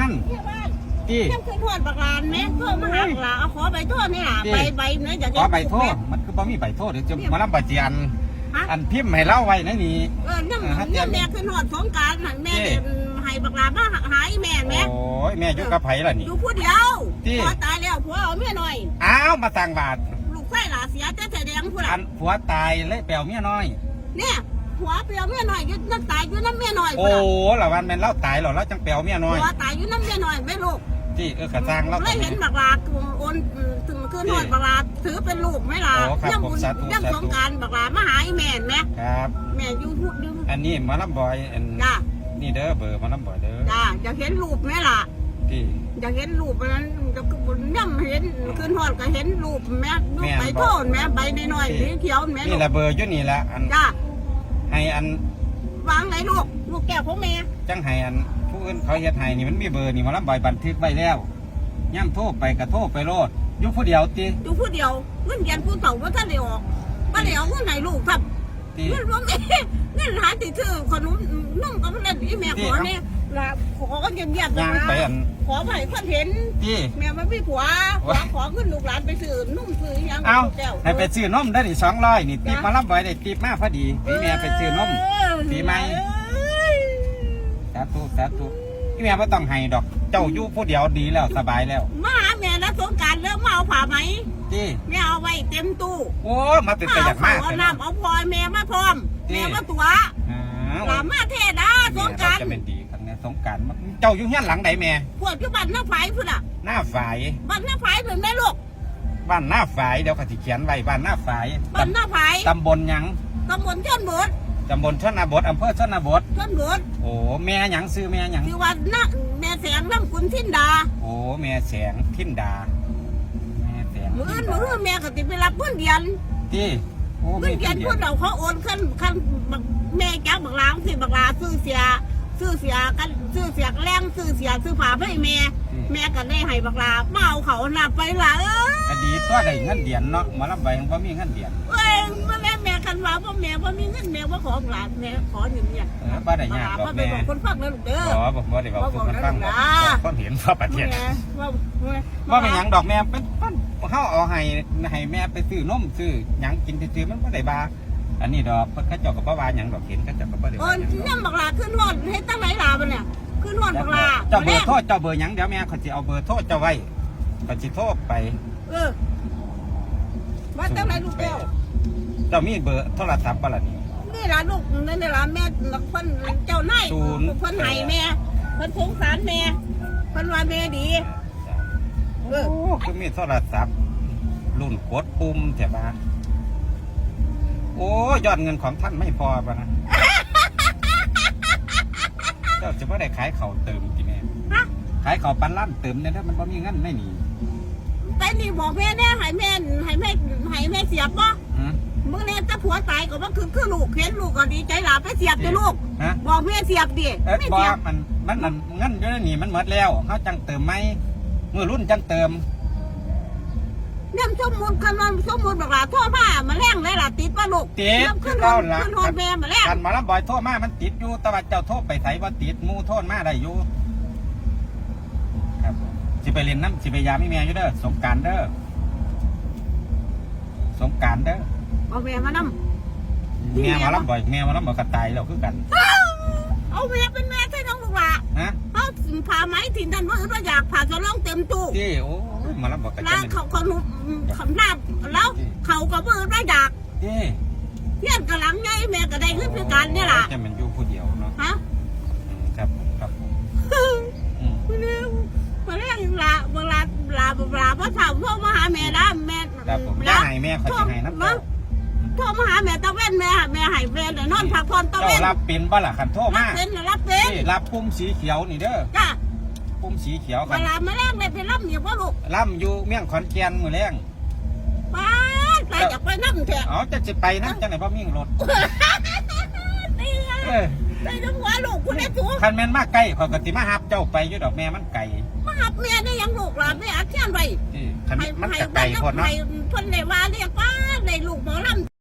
หั่นที่บ้านที่ยังเคยทอดบักลานแม่โทษมาหาบักลาเอาขอใบโทษนี่ล่ะที่ใบใบเนื้อจากขอใบโทษมันคือบ่มีใบโทษเดี๋ยวจะมารับใบเจียนฮะอันพิมพ์ให้เล่าไว้ในนี้เออเนี่ยอ่าฮะเนี่ยแม่ขึ้นหอดสงกรารหันแม่ที่เดินให้บักลามาหาอีแม่แม่โอ้ยแม่อยู่กับไผล่ะนี่อยู่ผู้เดียวที่ผัวตายแล้วผัวเอาเมียหน่อยอ้าวมาสั่งบาทลูกไส้หลาเสียแต่แสดงผู้อัละนผัวตายเลยแปลวเมียน้อยเนี่ย ผัวเปลี่ยวเมียหน่อยอยึดน้ำตายอยู่น้ำเมียหน่อยโอ้ผู้ละละวันแม่นเล่าตายหรอแล้วจังแปลวเมียน้อยผัวตายอยู่น้ำเมียหน่อยไม่ลูกที่เออกระจ้างเล่าเลยเห็นบักลาโอนถึงขึ้นหอดบักลาถือเป็นลูกไหมล่ะโอ้ครับย่ำผมบุญสาธุย่ำสงกรารบักลามาหาอีแม่แม่ครับ แม่อยู่พูดอยู่อันนี้หมาลำบอยอันจ้านี่เด้อเบอร์หมาลำบอยเด้อจ้าอยากเห็นรูปไหมล่ะ ที่ อยากเห็นรูปอันนั้นจะย่ำเห็นขึ้นหอดก็เห็นรูปแม่รูปแม่ใบโทษแม่ใบน้อยๆสีเขียวแม่นี่ลูกแหละเบอร์อยู่นี่ละอันจ้าให้ อันวางไหนลูก ลูกแก้วของแม่จังให้อันผู้อื่นเขาเฮ็ดให้นี่มันมีเบอร์นี่หมาลำบอยบันทึกไว้แล้วย่ำโทรไปกระโทรไปโลดอยู่ผู้เดียวติอยู่ผู้เดียวเงินเดือนผู้เฒ่าว่าท่านได้ออกว่าได้เอาเงินไหนลูกครับติเงินว่าแม่เงินหาติถือขนมนุ่มกับเล่นอีแม่ขอเนี่ย ละขอกันเงียบๆย่างไปอันขอไปคนเห็นติแม่มาพี่ผัวขอขอขึ้นลูกหลานไปซื้อนุ่มซื้อหยังเอาแก้วให้ไปซื้อนมได้ดิสองร้อยนี่ติบหมาลำบอยได้ติบมาพอดีพี่แม่ไปซื้อนม ดีไหมสาธุสาธุพี่แม่ไม่ต้องให้ดอก เจ้าอยู่ผู้เดียวดีแล้วสบายแล้วมาหาแม่นะสงกรารเริ่มมาเอาผ้าไหมที่แม่เอาไว้เต็มตู้โอ้มาเป็นประหยัดเอมากเอาเลยน้ำเอาพลอยแม่มาพร้อม นี่ แม่มาตัวอ้าวหลามาเทศนะสงกรารแม่เจะเป็นดีครั้งนี้ สงกรารเจ้าอยู่เฮียนหลังใดแม่พวกที่บ้านหน้าไฟพุ่นอะหน้าฝาย บ้านหน้าไฟเป็นแม่ลูกบ้านหน้าฝายเดี๋ยวเขาสิเขียนไว้บ้านหน้าฝายบ้านหน้าไฟตำบลหยังตำบลชนบทตำบลชนบทอำเภอชนบทชนบทโอ้แม่หยังซื้อแม่หยังที่ว่านักแม่แสงน้ำคุณทินดาโอ้แม่แสงทิมดา แม่แสงมืออื่นมืออื่นแม่ก็ติไปรับเงินเดือนที่โอ้เงิมีนเดือนที่พวกเราเขาโอนขั้นขั้นบักแม่จ้างบักลางสิบักลาซื้อเสีย ซื้อเสียกันซื้อเสียแรงซื้อเสียซื้อผ้าให้แม่ แม่ก็ได้ให้บักลามาเอาเขาหนับไปละเออคดีตัวได้เงินเดือนเนาะหมาลำใบว่ามีเงินเดือนเอ้ยมาแม่แม่กันว่าพ่อแม่พ่อมีเงินแม่ว่าขอบักลาแม่ขอหนึ่งเนี่ยเออบ่ได้ยากดอกพ่อไปแม่บอกคนฟังนะลูกเด้ออ๋อบอกว่าได้บอกทุกคนฟังบอกคนเห็นว่าประเทศแม่ว่าว่าว่าเป็นหยังดอกแม่เป็นเป็นเขาเอาให้ให้แม่ไปซื้อนมซื้อหยังกินซื้อๆมันไม่ได้บา อันนี้ดอกเพิ่นเขาเจ้ากับบ่ว่าหยังดอกเห็นเขาเจ้ากับบ่ได้โอว่านหยังดเนี่อยกบักลาขึ้นหอดให้ตั้งไหนลาบันเนี่ยขึ้นหอดบักลาเจ้าเบอร์โทษเจ้าเบอร์หยังเดี๋ยวแม่เขาจะเอาเบอร์โทษเจ้าไว้เขาจะโทรไปเออว่าตั้งไหนลูกแก้วเจ้ามีเบอร์โทรศัพท์บ่ล่ะนี่นี่ล่ะลูกนี่นี่ล่ะแม่คนเจ้านายศูนย์คนไห้แม่คนสงสารแม่คนว่าแม่ดีเออโอ้คือมีโทรศัพท์รุ่นกดปุ่มแต่ว่า โอ้ยอดเงินของท่านไม่พอปะนะ เจ้าจะไม่ได้ขายเขาวเติมจีแม่ฮะ ขายเขาวปันล้านเติมเนี่ยถ้ามันบ่มีเงินไม่หนีแต่นี่บอกแม่เนี่ยให้แม่ให้แม่ให้แม่เสียบป่ะหืมเมื่อเนี่ยถ้าผัวตายก็ว่าคือคือลูกเห็นลูกก็ดีใจหลาไปเสียบจะลูก ฮะบอกแม่เสียบดิเอ๊ะไม่บอเสียบมันมันมันเงินอยู่ในนี่มันหมดแล้วเขาจังเติมไหมมือรุ่นจังเติม เนี่ยสมมุติคำว่าสมมุติบอกล่ะท่อผ้ามาแรงเลยล่ะติดป่ะลูกติดน้ำขึ้นเข้าหอดละขึ้นหอดแม่มาแรงกันหมาลำบอยโทษมามันติดอยู่แต่ว่าเจ้าโทษไปใส่ว่าติดหมูโทษมาได้อยู่ครับสิไปเรียนน้ำสิไปยามไม่แม่อยู่เด้อสงกรารเด้อสงกรารเด้อเอาแม่มานั่แม่หมาลำบอยแม่หมาลำบอยกระตายแล้วคือกัน เอาแม่เป็นแม่ใช่าไหมถิ่นท่านว่าอื่นว่าอยากผ่าจะล่องเต็มตู้ที่โอ้ยหมาลำบอยกระแล้จาวยเขาเขาหนุ่มคำนาบแล้วเขาก็ว่าอื่นว่าอยากที่เพี้ยนกระหลังไงแม่ก็ได้ขึ้นพิการเนี่ยล่ะจะมันอยู่ผู้เดียวเนาะฮะอืมครับครับผมอืมมาเร็วมาเร็วลาเวลาลาลาพระสาวโทรมาหาแม่ได้แม่ครับผมย่าให้แม่ขอจะให้น้ำเจ้าโทรมาหาแม่ตะเว้นแม่แม่ให้แม่เดี๋ยวนอนพักผ่อนตะเจ้าเว้นรับเป็นบ่ล่ะขันโทษรัมาบเป็นรับเป็นนี่รับปุ่มสีเขียวนี่เด้อจ้า ปุ่มสีเขียวเวกันลามาแรกเลยไปรับอยู่พ่อลูกล่ำอยู่เมี่ยงขอนแก่นมือแรงป้าดไปจะไปนั่งเถอะอ๋อจะจะไปนะจังไหนพ่อมิ่งรถตีไงเออไปทั้งหัวลูกคุณไอ้ถูคันแม่นมาใกล้ขอยกติมาหับเจ้าไปอยู่ดอกแม่มันไก่มาหับเมียได้ยังลูกหลานไม่อาเชียนไปที่คันให้มันให้กะไก่บ้านพอเนาะ ให้เพิ่นได้ว่าเรียกป้าได้ลูกหมอลำ